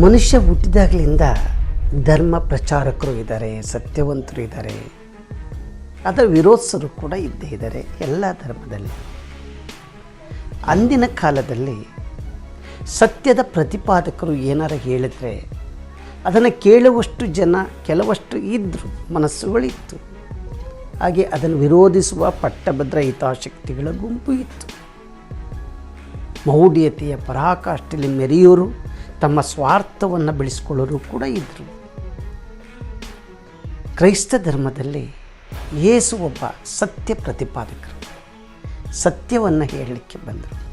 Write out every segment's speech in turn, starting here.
ಮನುಷ್ಯ ಹುಟ್ಟಿದಾಗಲಿಂದ ಧರ್ಮ ಪ್ರಚಾರಕರು ಇದ್ದಾರೆ, ಸತ್ಯವಂತರು ಇದ್ದಾರೆ ಅದರ ವಿರೋಧಿಸರು ಕೂಡ ಇದ್ದೇ ಇದ್ದಾರೆ, ಎಲ್ಲ ಧರ್ಮದಲ್ಲಿ. ಅಂದಿನ ಕಾಲದಲ್ಲಿ ಸತ್ಯದ ಪ್ರತಿಪಾದಕರು ಏನಾರ ಹೇಳಿದ್ರೆ ಅದನ್ನು ಕೇಳುವಷ್ಟು ಜನ, ಕೆಲವಷ್ಟು ಇದ್ದರು ಮನಸ್ಸುಗಳಿತ್ತು. ಹಾಗೆ ಅದನ್ನು ವಿರೋಧಿಸುವ ಪಟ್ಟಭದ್ರ ಹಿತಾಸಕ್ತಿಗಳ ಗುಂಪು ಇತ್ತು. ಮೌಢ್ಯತೆಯ ಪರಾಕಾಷ್ಠೆಯಲ್ಲಿ ಮೆರೆಯೋರು ತಮ್ಮ ಸ್ವಾರ್ಥವನ್ನು ಬೆಳೆಸ್ಕೊಳ್ಳೋರು ಕೂಡ ಇದ್ದರು ಕ್ರೈಸ್ತ ಧರ್ಮದಲ್ಲಿ ಯೇಸು ಒಬ್ಬ ಸತ್ಯ ಪ್ರತಿಪಾದಕರು. ಸತ್ಯವನ್ನು ಹೇಳಲಿಕ್ಕೆ ಬಂದರು.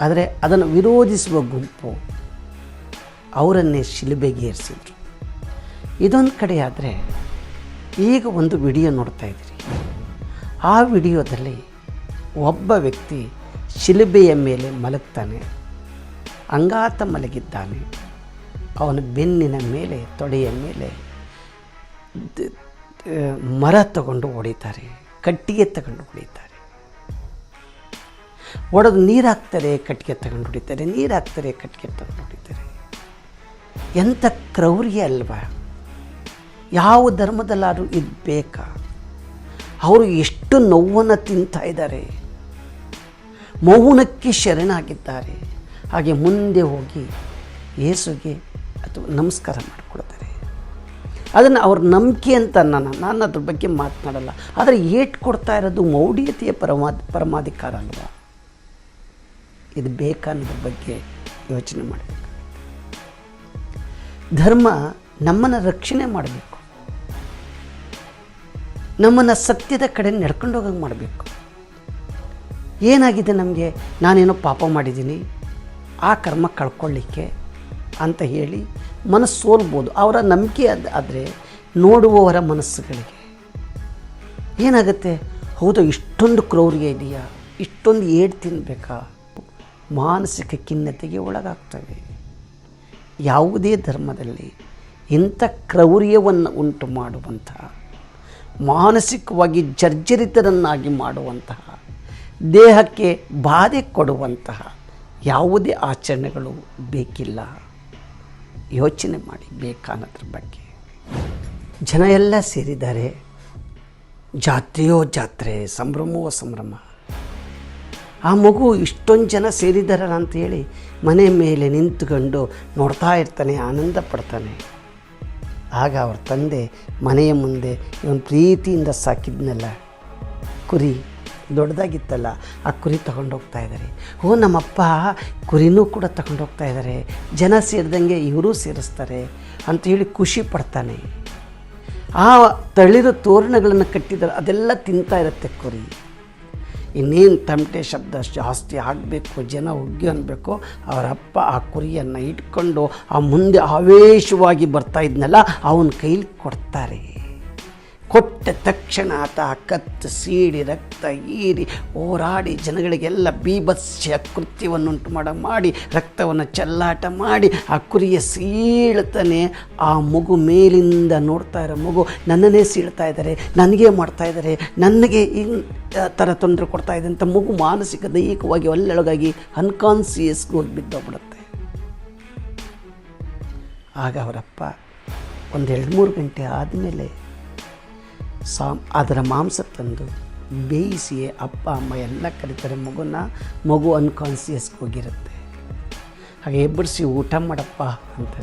ಆದರೆ ಅದನ್ನು ವಿರೋಧಿಸುವ ಗುಂಪು ಅವರನ್ನೇ ಶಿಲುಬೆಗೇರಿಸಿದರು ಇದೊಂದು ಕಡೆ ಆದರೆ ಈಗ ಒಂದು ವಿಡಿಯೋ ನೋಡ್ತಾ ಇದ್ದೀರಿ. ಆ ವಿಡಿಯೋದಲ್ಲಿ ಒಬ್ಬ ವ್ಯಕ್ತಿ ಶಿಲುಬೆಯ ಮೇಲೆ ಮಲಗ್ತಾನೆ. ಅಂಗಾತ ಮಲಗಿದ್ದಾನೆ. ಅವನ ಬೆನ್ನಿನ ಮೇಲೆ, ತೊಡೆಯ ಮೇಲೆ ಮರ ತಗೊಂಡು ಹೊಡಿತಾರೆ, ಕಟ್ಟಿಗೆ ತಗೊಂಡು ಹೊಡಿತಾರೆ. ಒಡೆದು ನೀರು ಕಟ್ಟಿಗೆ ತಗೊಂಡು ಹೊಡಿತಾರೆ ನೀರು ಕಟ್ಟಿಗೆ ತಗೊಂಡು ಹೊಡಿತಾರೆ. ಎಂಥ ಕ್ರೌರ್ಯ ಅಲ್ವಾ? ಯಾವ ಧರ್ಮದಲ್ಲಾದರೂ ಇದು ಬೇಕಾ ಅವರು ಎಷ್ಟು ನೋವನ್ನು ತಿಂತಾ ಇದ್ದಾರೆ. ಮೌನಕ್ಕೆ ಶರಣಾಗಿದ್ದಾರೆ. ಹಾಗೆ ಮುಂದೆ ಹೋಗಿ ಯೇಸುಗೆ ಅಥವಾ ನಮಸ್ಕಾರ ಮಾಡಿಕೊಡ್ತಾರೆ. ಅದನ್ನು ಅವ್ರ ನಂಬಿಕೆ ಅಂತ ನಾನು ನಾನು ಅದ್ರ ಬಗ್ಗೆ ಮಾತನಾಡಲ್ಲ. ಆದರೆ ಏಟ್ ಕೊಡ್ತಾ ಇರೋದು ಮೌಢ್ಯತೆಯ ಪರಮಾ, ಪರಮಾಧಿಕಾರ ಅಲ್ವಾ? ಇದು ಬೇಕನ್ನೋದ್ರ ಬಗ್ಗೆ ಯೋಚನೆ ಮಾಡಬೇಕು. ಧರ್ಮ ನಮ್ಮನ್ನು ರಕ್ಷಣೆ ಮಾಡಬೇಕು. ನಮ್ಮನ್ನು ಸತ್ಯದ ಕಡೆ ನಡ್ಕೊಂಡು ಹೋಗಂಗೆ ಮಾಡಬೇಕು. ಏನಾಗಿದೆ ನಮಗೆ? ನಾನೇನೋ ಪಾಪ ಮಾಡಿದ್ದೀನಿ ಆ ಕರ್ಮ ಕಳ್ಕೊಳ್ಳಿಕ್ಕೆ ಅಂತ ಹೇಳಿ ಮನಸ್ಸು ಸೋಲ್ಬೋದು. ಅವರ ನಂಬಿಕೆ ಅದು ಆದರೆ ನೋಡುವವರ ಮನಸ್ಸುಗಳಿಗೆ. ಏನಾಗುತ್ತೆ? ಹೌದು, ಇಷ್ಟೊಂದು ಕ್ರೌರ್ಯ ಇದೆಯಾ? ಇಷ್ಟೊಂದು ಏಡ್ ತಿನ್ನಬೇಕಾ ಮಾನಸಿಕ ಖಿನ್ನತೆಗೆ ಒಳಗಾಗ್ತವೆ. ಯಾವುದೇ ಧರ್ಮದಲ್ಲಿ ಇಂಥ ಕ್ರೌರ್ಯವನ್ನು ಉಂಟು ಮಾಡುವಂತಹ, ಮಾನಸಿಕವಾಗಿ ಜರ್ಜರಿತರನ್ನಾಗಿ ಮಾಡುವಂತಹ, ದೇಹಕ್ಕೆ ಬಾಧೆ ಕೊಡುವಂತಹ ಯಾವುದೇ ಆಚರಣೆಗಳು ಬೇಕಿಲ್ಲ. ಯೋಚನೆ ಮಾಡಿ, ಬೇಕಾನದ್ರ ಬಗ್ಗೆ. ಜನ ಎಲ್ಲ ಸೇರಿದ್ದಾರೆ. ಜಾತ್ರೆಯೋ ಜಾತ್ರೆ, ಸಂಭ್ರಮವೋ ಸಂಭ್ರಮ. ಆ ಮಗು ಇಷ್ಟೊಂದು ಜನ ಸೇರಿದಾರಲ್ಲ ಅಂತೇಳಿ ಮನೆ ಮೇಲೆ ನಿಂತುಕೊಂಡು ನೋಡ್ತಾ ಇರ್ತಾನೆ, ಆನಂದ ಪಡ್ತಾನೆ. ಆಗ ಅವ್ರ ತಂದೆ ಮನೆಯ ಮುಂದೆ ಇವನು ಪ್ರೀತಿಯಿಂದ ಸಾಕಿದ್ನಲ್ಲ. ಕುರಿ ದೊಡ್ಡದಾಗಿತ್ತಲ್ಲ, ಆ ಕುರಿ ತಗೊಂಡೋಗ್ತಾ ಇದ್ದಾರೆ ಓ ನಮ್ಮಪ್ಪ ಕುರಿನೂ ಕೂಡ ತಗೊಂಡೋಗ್ತಾ ಇದ್ದಾರೆ ಜನ ಸೇರಿದಂಗೆ ಇವರೂ ಸೇರಿಸ್ತಾರೆ ಅಂತ ಹೇಳಿ ಖುಷಿ ಪಡ್ತಾನೆ. ಆ ತಳಿದ ತೋರಣಗಳನ್ನು ಕಟ್ಟಿದ್ದಾರೆ, ಅದೆಲ್ಲ ತಿಂತಾ ಇರುತ್ತೆ ಕುರಿ. ಇನ್ನೇನು ತಮಟೆ ಶಬ್ದ ಜಾಸ್ತಿ ಆಗಬೇಕು, ಜನ ಉಗ್ಗಿ ಅನ್ಬೇಕು ಅವರಪ್ಪ ಆ ಕುರಿಯನ್ನು ಇಟ್ಕೊಂಡು ಆ ಮುಂದೆ ಆವೇಶವಾಗಿ ಬರ್ತಾ ಇದ್ನಲ್ಲ, ಅವನ ಕೈಲಿ ಕೊಡ್ತಾರೆ. ಕೊಟ್ಟ ತಕ್ಷಣ ಆತ ಕತ್ತು ಸೀಡಿ ರಕ್ತ ಹೀರಿ ಹೋರಾಡಿ ಜನಗಳಿಗೆಲ್ಲ ಬೀಭತ್ಸ ಕೃತ್ಯವನ್ನುಂಟು ಮಾಡ ಮಾಡಿ, ರಕ್ತವನ್ನು ಚೆಲ್ಲಾಟ ಮಾಡಿ, ಆ ಕುರಿಯ ಸೀಳ್ತಾನೆ, ಆ ಮಗು ಮೇಲಿಂದ ನೋಡ್ತಾ ಇರೋ ಮಗು ನನ್ನನ್ನೇ ಸೀಳ್ತಾ ಇದ್ದಾರೆ ನನಗೆ ಮಾಡ್ತಾ ಇದ್ದಾರೆ ನನಗೆ ಈ ಥರ ತೊಂದರೆ ಕೊಡ್ತಾ ಇದೆ ಅಂತ ಮಗು ಮಾನಸಿಕ ದೈಹಿಕವಾಗಿ ಒಳ್ಳೆಳಗಾಗಿ ಅನ್ಕಾನ್ಸಿಯಸ್ಗೆ ಹೋಗಿ ಬಿದ್ದೋಗ್ಬಿಡುತ್ತೆ. ಆಗ ಅವರಪ್ಪ ಒಂದು ಎರಡು ಮೂರು ಗಂಟೆ ಆದಮೇಲೆ ಸಾ ಅದರ ಮಾಂಸ ತಂದು ಬೇಯಿಸಿ ಅಪ್ಪ, ಅಮ್ಮ ಎಲ್ಲ ಕರೀತಾರೆ. ಮಗುನ, ಮಗು ಅನ್ಕಾನ್ಸಿಯಸ್ಗೆ ಹೋಗಿರುತ್ತೆ. ಹಾಗೆ ಎಬ್ಬರಿಸಿ ಊಟ ಮಾಡಪ್ಪ ಅಂತ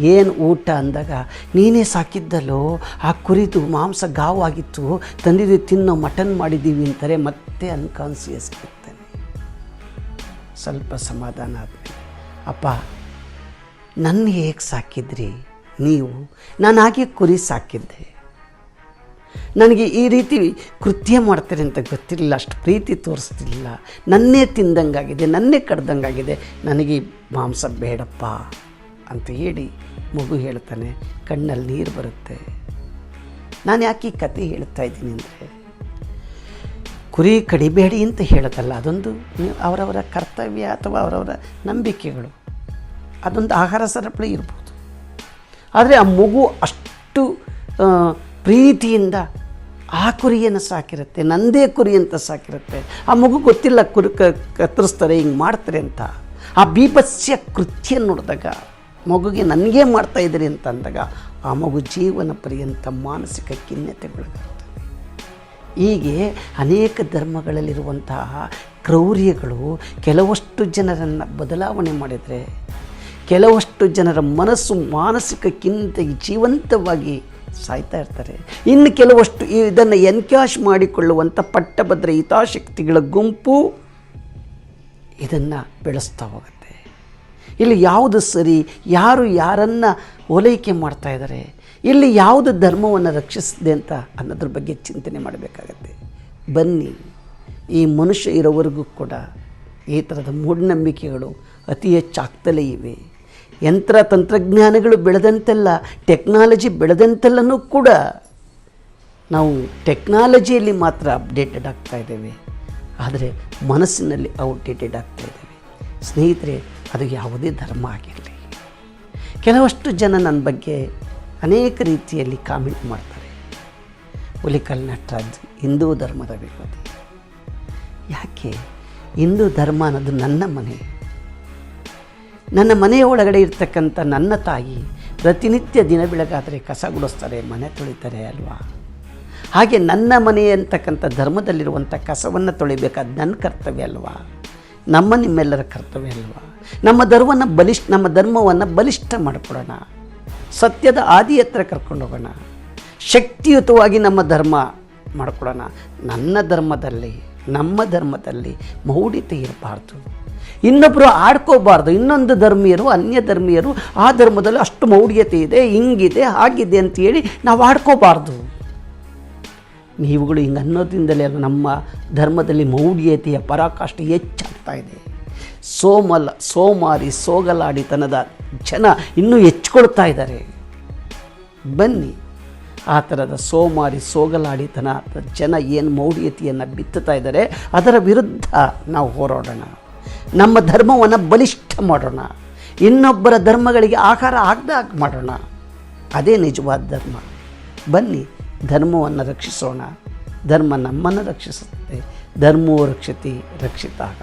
ಏನು ಊಟ ಅಂದಾಗ, ನೀನೇ ಸಾಕಿದ್ದಲ್ಲೋ, ಆ ಕುರಿದು ಮಾಂಸ ಗಾವಾಗಿತ್ತು, ತಂದಿದ್ದು ತಿನ್ನೋ ಮಟನ್ ಮಾಡಿದ್ದೀವಿ ಅಂತಾರೆ. ಮತ್ತೆ ಅನ್ಕಾನ್ಸಿಯಸ್ ಇರ್ತಾನೆ. ಸ್ವಲ್ಪ ಸಮಾಧಾನ ಆದಮೇಲೆ, ಅಪ್ಪ, ನನ್ನ ಹೇಗೆ ಸಾಕಿದ್ರಿ? ನೀವು ನಾನು ಹಾಗೆ ಕುರಿ ಸಾಕಿದ್ದೆ. ನನಗೆ ಈ ರೀತಿ ಕೃತ್ಯ ಮಾಡ್ತಾರೆ ಅಂತ ಗೊತ್ತಿರಲಿಲ್ಲ ಅಷ್ಟು ಪ್ರೀತಿ ತೋರಿಸ್ತಿಲ್ಲ. ನನ್ನೇ ತಿಂದಂಗಾಗಿದೆ, ನನ್ನೇ ಕಡ್ದಂಗಾಗಿದೆ, ನನಗೆ ಮಾಂಸ ಬೇಡಪ್ಪ ಅಂತ ಹೇಳಿ ಮಗು ಹೇಳ್ತಾನೆ, ಕಣ್ಣಲ್ಲಿ ನೀರು ಬರುತ್ತೆ. ನಾನು ಯಾಕೆ ಈ ಕತೆ ಹೇಳ್ತಾ ಇದ್ದೀನಿ ಅಂದರೆ, ಕುರಿ ಕಡಿಬೇಡಿ ಅಂತ ಹೇಳೋದಲ್ಲ, ಅದೊಂದು ಅವರವರ ಕರ್ತವ್ಯ ಅಥವಾ ಅವರವರ ನಂಬಿಕೆಗಳು. ಅದೊಂದು ಆಹಾರ ಸರಪಳಿ ಇರ್ಬೋದು. ಆದರೆ ಆ ಮಗು ಅಷ್ಟು ಪ್ರೀತಿಯಿಂದ ಆ ಕುರಿಯನ್ನು ಸಾಕಿರುತ್ತೆ, ನಂದೇ ಕುರಿ ಅಂತ ಸಾಕಿರುತ್ತೆ. ಆ ಮಗು ಗೊತ್ತಿಲ್ಲ ಕುರಿ ಕತ್ತರಿಸ್ತಾರೆ, ಹಿಂಗೆ ಮಾಡ್ತಾರೆ ಅಂತ. ಆ ಬೀಭತ್ಸ್ಯ ಕೃತ್ಯ ನೋಡಿದಾಗ, ಮಗುಗೆ ನನಗೇ ಮಾಡ್ತಾ ಇದ್ದೀರಿ ಅಂತ ಅಂದಾಗ, ಆ ಮಗು ಜೀವನ ಪರ್ಯಂತ ಮಾನಸಿಕ ಖಿನ್ನತೆಗೊಳಗಾಗ್ತದೆ ಹೀಗೆ ಅನೇಕ ಧರ್ಮಗಳಲ್ಲಿರುವಂತಹ ಕ್ರೌರ್ಯಗಳು ಕೆಲವಷ್ಟು ಜನರನ್ನು ಬದಲಾವಣೆ ಮಾಡಿದರೆ, ಕೆಲವಷ್ಟು ಜನರ ಮನಸ್ಸು ಮಾನಸಿಕ ಖಿನ್ನತೆಗೆ ಜೀವಂತವಾಗಿ ಸಾಯ್ತಾ ಇರ್ತಾರೆ. ಇನ್ನು ಕೆಲವಷ್ಟು ಇದನ್ನು ಎನ್ಕ್ಯಾಶ್ ಮಾಡಿಕೊಳ್ಳುವಂಥ ಪಟ್ಟಭದ್ರ ಹಿತಾಶಕ್ತಿಗಳ ಗುಂಪು ಇದನ್ನು ಬೆಳೆಸ್ತಾ ಹೋಗುತ್ತೆ. ಇಲ್ಲಿ ಯಾವುದು ಸರಿ, ಯಾರು ಯಾರನ್ನು ಓಲೈಕೆ ಮಾಡ್ತಾ ಇದ್ದಾರೆ, ಇಲ್ಲಿ ಯಾವುದು ಧರ್ಮವನ್ನು ರಕ್ಷಿಸಿದೆ ಅಂತ ಅನ್ನೋದ್ರ ಬಗ್ಗೆ ಚಿಂತನೆ ಮಾಡಬೇಕಾಗತ್ತೆ. ಬನ್ನಿ, ಈ ಮನುಷ್ಯ ಇರೋವರೆಗೂ ಕೂಡ ಈ ಥರದ ಮೂಢನಂಬಿಕೆಗಳು ಅತಿ ಹೆಚ್ಚಾಗ್ತಲೇ ಇವೆ. ಯಂತ್ರ ತಂತ್ರಜ್ಞಾನಗಳು ಬೆಳೆದಂತೆಲ್ಲ ಟೆಕ್ನಾಲಜಿ ಬೆಳೆದಂತೆಲ್ಲನೂ ಕೂಡ ನಾವು ಟೆಕ್ನಾಲಜಿಯಲ್ಲಿ ಮಾತ್ರ ಅಪ್ಡೇಟೆಡ್ ಆಗ್ತಾ ಇದ್ದೇವೆ. ಆದರೆ ಮನಸ್ಸಿನಲ್ಲಿ ಔಟ್ಡೇಟೆಡ್ ಆಗ್ತಾ ಇದ್ದೇವೆ. ಸ್ನೇಹಿತರೆ, ಅದು ಯಾವುದೇ ಧರ್ಮ ಆಗಿರಲಿ. ಕೆಲವಷ್ಟು ಜನ ನನ್ನ ಬಗ್ಗೆ ಅನೇಕ ರೀತಿಯಲ್ಲಿ ಕಾಮೆಂಟ್ ಮಾಡ್ತಾರೆ. ಹುಲಿಕಲ್ ನಟರಾಜ್ ಹಿಂದೂ ಧರ್ಮದ ವಿರೋಧಿ. ಯಾಕೆ? ಹಿಂದೂ ಧರ್ಮ ಅನ್ನೋದು ನನ್ನ ಮನೆ. ನನ್ನ ಮನೆಯ ಒಳಗಡೆ ಇರ್ತಕ್ಕಂಥ ನನ್ನ ತಾಯಿ ಪ್ರತಿನಿತ್ಯ ದಿನ ಬೆಳಗಾದರೆ ಕಸ ಗುಡಿಸ್ತಾರೆ, ಮನೆ ತೊಳಿತಾರೆ ಅಲ್ವಾ? ಹಾಗೆ ನನ್ನ ಮನೆ ಅಂತಕ್ಕಂಥ ಧರ್ಮದಲ್ಲಿರುವಂಥ ಕಸವನ್ನು ತೊಳಿಬೇಕಾದ ನನ್ನ ಕರ್ತವ್ಯ ಅಲ್ವಾ? ನಮ್ಮ ನಿಮ್ಮೆಲ್ಲರ ಕರ್ತವ್ಯ ಅಲ್ವಾ? ನಮ್ಮ ಧರ್ಮನ ಬಲಿಷ್ಠ ನಮ್ಮ ಧರ್ಮವನ್ನು ಬಲಿಷ್ಠ ಮಾಡಿಕೊಡೋಣ. ಸತ್ಯದ ಆದಿ ಹತ್ರ ಕರ್ಕೊಂಡು ಹೋಗೋಣ. ಶಕ್ತಿಯುತವಾಗಿ ನಮ್ಮ ಧರ್ಮ ಮಾಡಿಕೊಡೋಣ. ನನ್ನ ಧರ್ಮದಲ್ಲಿ, ನಮ್ಮ ಧರ್ಮದಲ್ಲಿ ಮೌಢ್ಯತೆ ಇರಬಾರ್ದು. ಇನ್ನೊಬ್ಬರು ಆಡ್ಕೋಬಾರ್ದು, ಇನ್ನೊಂದು ಧರ್ಮೀಯರು, ಅನ್ಯ ಧರ್ಮೀಯರು, ಆ ಧರ್ಮದಲ್ಲಿ ಅಷ್ಟು ಮೌಢ್ಯತೆ ಇದೆ, ಹಿಂಗಿದೆ, ಹಾಗಿದೆ ಅಂತೇಳಿ ನಾವು ಆಡ್ಕೋಬಾರ್ದು. ನೀವುಗಳು ಹಿಂಗೆ ಅನ್ನೋದ್ರಿಂದಲೇ ಅಲ್ಲ, ನಮ್ಮ ಧರ್ಮದಲ್ಲಿ ಮೌಢ್ಯತೆಯ ಪರಾಕಾಷ್ಠೆ ಹೆಚ್ಚಾಗ್ತಾ ಇದೆ. ಸೋಮಲ, ಸೋಮಾರಿ, ಸೋಗಲಾಡಿತನದ ಜನ ಇನ್ನೂ ಹೆಚ್ಚಿಕೊಳ್ತಾ ಇದ್ದಾರೆ. ಬನ್ನಿ, ಆ ಥರದ ಸೋಮಾರಿ ಸೋಗಲಾಡಿತನ ಜನ ಏನು ಮೌಢ್ಯತೆಯನ್ನು ಬಿತ್ತುತ್ತಾ ಇದ್ದಾರೆ, ಅದರ ವಿರುದ್ಧ ನಾವು ಹೋರಾಡೋಣ. ನಮ್ಮ ಧರ್ಮವನ್ನು ಬಲಿಷ್ಠ ಮಾಡೋಣ. ಇನ್ನೊಬ್ಬರ ಧರ್ಮಗಳಿಗೆ ಆಹಾರ ಹಾಗೆ ಮಾಡೋಣ. ಅದೇ ನಿಜವಾದ ಧರ್ಮ. ಬನ್ನಿ, ಧರ್ಮವನ್ನು ರಕ್ಷಿಸೋಣ. ಧರ್ಮ ನಮ್ಮನ್ನು ರಕ್ಷಿಸುತ್ತೆ. ಧರ್ಮೋ ರಕ್ಷತಿ ರಕ್ಷಿತಾಗ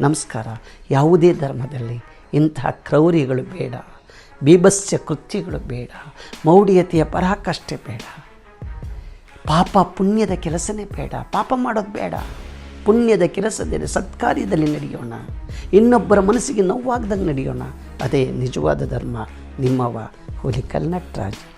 ನಮಸ್ಕಾರ. ಯಾವುದೇ ಧರ್ಮದಲ್ಲಿ ಇಂತಹ ಕ್ರೌರ್ಯಗಳು ಬೇಡ. ಬೀಭತ್ಸ್ಯ ಕೃತ್ಯಗಳು ಬೇಡ. ಮೌಢ್ಯತೆಯ ಪರಾಕಷ್ಟೆ ಬೇಡ. ಪಾಪ ಪುಣ್ಯದ ಕೆಲಸನೇ ಬೇಡ. ಪಾಪ ಮಾಡೋದು ಬೇಡ. ಪುಣ್ಯದ ಕೆಲಸದಲ್ಲಿ ಸತ್ಕಾರ್ಯದಲ್ಲಿ ನಡೆಯೋಣ. ಇನ್ನೊಬ್ಬರ ಮನಸ್ಸಿಗೆ ನೋವಾಗ್ದಂಗೆ ನಡೆಯೋಣ. ಅದೇ ನಿಜವಾದ ಧರ್ಮ. ನಿಮ್ಮವ ಹುಲಿಕಲ್ ನಟರಾಜ್